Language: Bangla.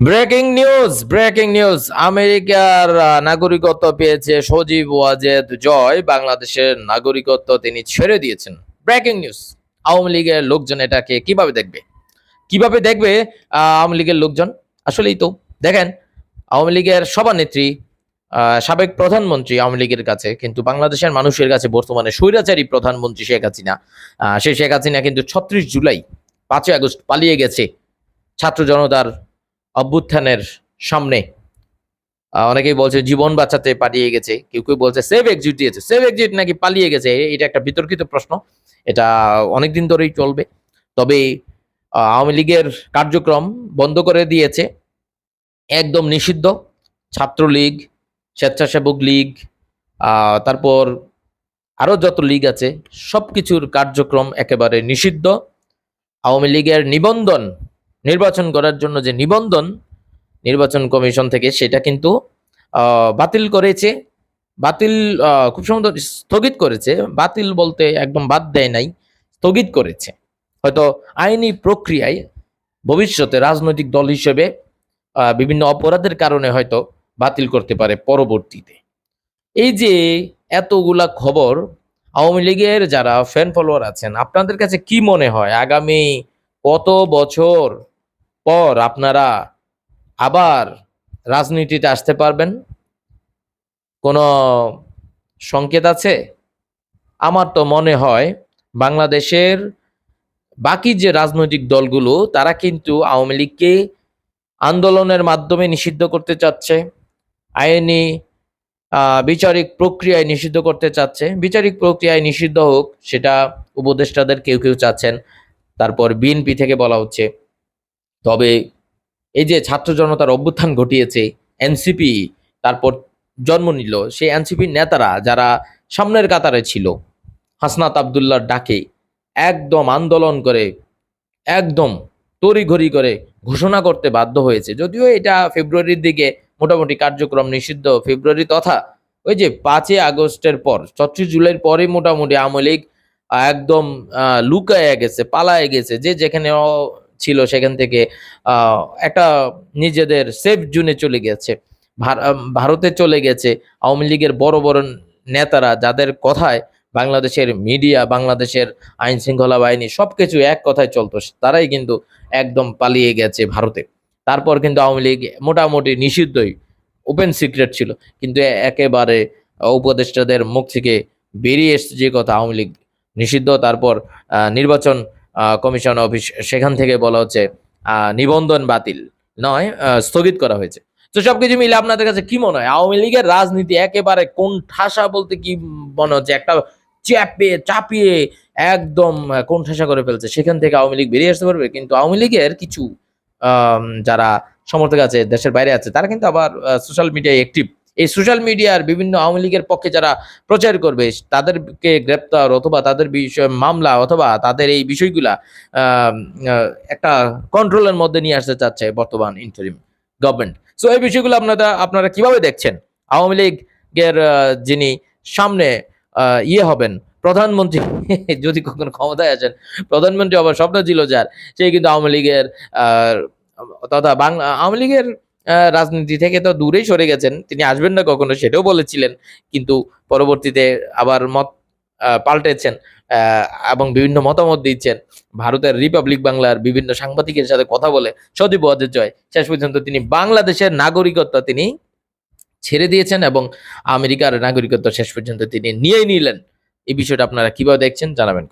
Breaking news breaking news. আমেরিকার নাগরিকত্ব পেয়েছে সজীব ওয়াজেদ জয়। বাংলাদেশের নাগরিকত্ব তিনি ছেড়ে দিয়েছেন। ব্রেকিং নিউজ, আওয়ামী লীগের লোকজন এটাকে কীভাবে দেখবে? কীভাবে দেখবে আওয়ামী লীগের লোকজন? আসলেই তো, দেখেন, আওয়ামী লীগের সভানেত্রী সাবেক প্রধানমন্ত্রী আওয়ামী লীগের কাছে, কিন্তু বাংলাদেশের মানুষের কাছে বর্তমানে স্বৈরাচারী প্রধানমন্ত্রী শেখ হাসিনা। সেই শেখ হাসিনা কিন্তু ছত্রিশ জুলাই পাঁচই আগস্ট পালিয়ে গেছে। ছাত্র জনতার অভ্যুত্থানের সামনে। অনেকেই বলছে জীবন বাঁচাতে পালিয়ে গেছে। কেউ কেউ বলছে সেভ এক্সিট দিয়েছে। সেভ এক্সিট নাকি পালিয়ে গেছে? এটা একটা বিতর্কিত প্রশ্ন। এটা অনেকদিন ধরেই চলবে। তবে আওয়ামী লীগের কার্যক্রম বন্ধ করে দিয়েছে। একদম নিষিদ্ধ। ছাত্রলীগ, স্বেচ্ছাসেবক লীগ তারপর আরও যত লীগ আছে, সবকিছুর কার্যক্রম একেবারে নিষিদ্ধ। আওয়ামী লীগের নিবন্ধন নির্বাচন করার জন্য যে নিবন্ধন নির্বাচন কমিশন থেকে, সেটা কিন্তু বাতিল করেছে। বাতিল খুব সুন্দর স্থগিত করেছে। বাতিল বলতে একদম বাদ দেয় নাই, স্থগিত করেছে। হয়তো আইনি প্রক্রিয়ায় ভবিষ্যতে রাজনৈতিক দল হিসেবে বিভিন্ন অপরাধের কারণে হয়তো বাতিল করতে পারে পরবর্তীতে। এই যে এতগুলা খবর, আওয়ামী লীগের যারা ফ্যান ফলোয়ার আছেন, আপনাদের কাছে কি মনে হয়? আগামী কত বছর পর আপনারা আবার রাজনীতিতে আসতে পারবেন। কোনো সংকেত আছে? আমার তো মনে হয় বাংলাদেশের বাকি যে রাজনৈতিক দলগুলো, তারা কিন্তু আওয়ামী লীগকে আন্দোলনের মাধ্যমে নিষিদ্ধ করতে চাচ্ছে, আইনি বিচারিক প্রক্রিয়ায় নিষিদ্ধ করতে চাচ্ছে। বিচারিক প্রক্রিয়ায় নিষিদ্ধ হোক, সেটা উপদেষ্টাদের কেউ কেউ চাচ্ছেন। তারপর বিএনপি থেকে বলা হচ্ছে। তবে এই যে ছাত্র জনতার অভ্যুত্থান ঘটিয়েছে, এনসিপি তারপর জন্ম নিল, সেই এনসিপির নেতারা যারা সামনের কাতারে ছিল, হাসনাত আবদুল্লাহর ডাকে একদম আন্দোলন করে, একদম তড়িঘড়ি করে ঘোষণা করতে বাধ্য হয়েছে। যদিও এটা ফেব্রুয়ারির দিকে মোটামুটি কার্যক্রম নিষিদ্ধ ফেব্রুয়ারি তথা ওই যে পাঁচই আগস্টের পর, ছত্রিশ জুলাইয়ের পরে মোটামুটি আওয়ামী লীগ একদম লুকায়ে গেছে, পালায় গেছে, যে যেখানে ছিল সেখান থেকে একটা নিজেদের সেফ জোনে চলে গেছে। ভার- ভারতে চলে গেছে আওয়ামী লীগের বড় বড় নেতারা যাদের কথায় বাংলাদেশের মিডিয়া বাংলাদেশের আইন শৃঙ্খলা বাহিনী সবকিছু এক কথায় চলতো, তারাই কিন্তু একদম পালিয়ে গেছে ভারতে। তারপর কিন্তু আওয়ামী লীগ মোটামুটি নিষিদ্ধই ওপেন সিক্রেট ছিল। কিন্তু একেবারে উপদেষ্টাদের মুখ থেকে বেরিয়ে এসছে যে কথা আওয়ামী লীগ নিষিদ্ধ, তারপর নির্বাচন কমিশন অফিস সেখান থেকে বলা হচ্ছে নিবন্ধন বাতিল নয় স্থগিত করা হয়েছে। তো সবকিছু মিলে আপনাদের কাছে কি মনে হয়? আওয়ামী লীগের রাজনীতি একেবারে কোন ঠাসা বলতে কি মনে হচ্ছে? একটা চাপে চাপিয়ে একদম কোন ঠাসা করে ফেলছে? সেখান থেকে আওয়ামী লীগ বেরিয়ে আসতে পারবে? কিন্তু আওয়ামী লীগের কিছু যারা সমর্থক আছে, দেশের বাইরে আছে, তারা কিন্তু আবার সোশ্যাল মিডিয়ায় অ্যাক্টিভ এই সোশ্যাল মিডিয়ার বিভিন্ন আওয়ামী লীগের পক্ষে যারা প্রচার করবে, তাদেরকে গ্রেপ্তার অথবা তাদের বিষয়, মামলা অথবা তাদের এই বিষয়গুলা একটা কন্ট্রোলের মধ্যে নিয়ে আসতে চাচ্ছে বর্তমান ইন্টারিম গভর্নমেন্ট সো এই বিষয়গুলো আপনারা আপনারা কীভাবে দেখছেন? আওয়ামী লীগের যিনি সামনে ইয়ে হবেন, প্রধানমন্ত্রী, যদি কখনো ক্ষমতায় আসেন, প্রধানমন্ত্রী আবার স্বপ্ন ছিল যার, সে কিন্তু আওয়ামী লীগের তথা বাংলা, আওয়ামী লীগের রাজনীতি থেকে তো দূরেই সরে গেছেন। তিনি আসবেন না কখনো সেটাও বলেছিলেন, কিন্তু পরবর্তীতে আবার মত পাল্টেছেন এবং বিভিন্ন মতামত দিচ্ছেন। ভারতের রিপাবলিক বাংলার বিভিন্ন সাংবাদিকের সাথে কথা বলে সদীপ জয়। শেষ পর্যন্ত তিনি বাংলাদেশের নাগরিকত্ব তিনি ছেড়ে দিয়েছেন এবং আমেরিকার নাগরিকত্ব শেষ পর্যন্ত তিনি নিয়েই নিলেন। এই বিষয়টা আপনারা কীভাবে দেখছেন জানাবেন